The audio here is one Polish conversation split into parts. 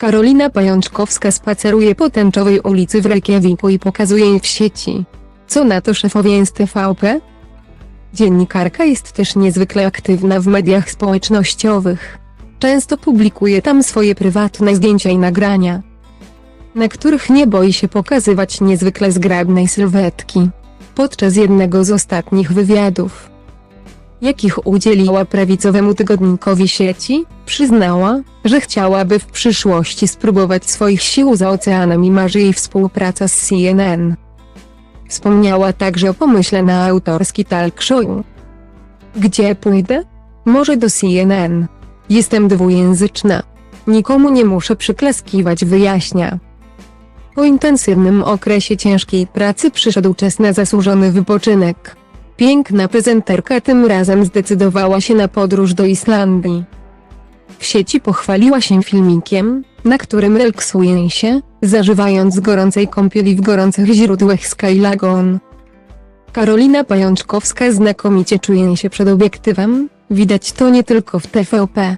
Karolina Pajączkowska spaceruje po tęczowej ulicy w Reykjaviku i pokazuje jej w sieci. Co na to szefowie z TVP? Dziennikarka jest też niezwykle aktywna w mediach społecznościowych. Często publikuje tam swoje prywatne zdjęcia i nagrania, na których nie boi się pokazywać niezwykle zgrabnej sylwetki. Podczas jednego z ostatnich wywiadów, jakich udzieliła prawicowemu tygodnikowi sieci, przyznała, że chciałaby w przyszłości spróbować swoich sił za oceanem i marzy jej współpraca z CNN. Wspomniała także o pomyśle na autorski talk show. Gdzie pójdę? Może do CNN. Jestem dwujęzyczna. Nikomu nie muszę przyklaskiwać, wyjaśnia. Po intensywnym okresie ciężkiej pracy przyszedł czas na zasłużony wypoczynek. Piękna prezenterka tym razem zdecydowała się na podróż do Islandii. W sieci pochwaliła się filmikiem, na którym relaksuje się, zażywając gorącej kąpieli w gorących źródłach Sky Lagoon. Karolina Pajączkowska znakomicie czuje się przed obiektywem, widać to nie tylko w TVP,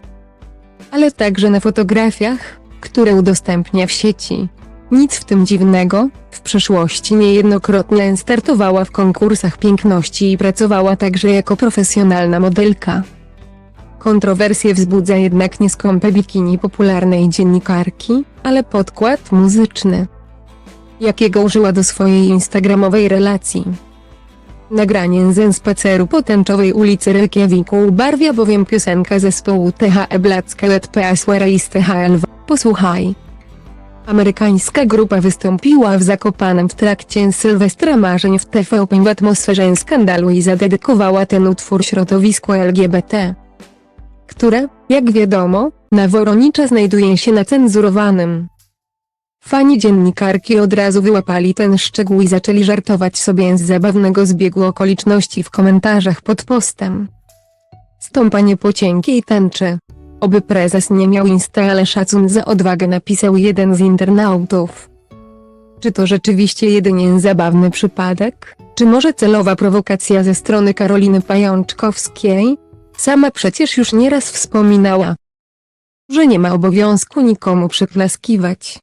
ale także na fotografiach, które udostępnia w sieci. Nic w tym dziwnego, w przeszłości niejednokrotnie startowała w konkursach piękności i pracowała także jako profesjonalna modelka. Kontrowersje wzbudza jednak nie skąpe bikini popularnej dziennikarki, ale podkład muzyczny, jakiego użyła do swojej instagramowej relacji. Nagranie ze spaceru po tęczowej ulicy Reykjaviku ubarwia bowiem piosenka zespołu THE Blacka Let Peaswera i z THL. Posłuchaj. Amerykańska grupa wystąpiła w Zakopanem w trakcie Sylwestra Marzeń w TVP w atmosferze skandalu i zadedykowała ten utwór środowisku LGBT, które, jak wiadomo, na Woronicza znajduje się na cenzurowanym. Fani dziennikarki od razu wyłapali ten szczegół i zaczęli żartować sobie z zabawnego zbiegu okoliczności w komentarzach pod postem. Stąpanie po cienkiej tęczy. Oby prezes nie miał insta, ale szacun za odwagę napisał jeden z internautów. Czy to rzeczywiście jedynie zabawny przypadek, czy może celowa prowokacja ze strony Karoliny Pajączkowskiej? Sama przecież już nieraz wspominała, że nie ma obowiązku nikomu przyklaskiwać.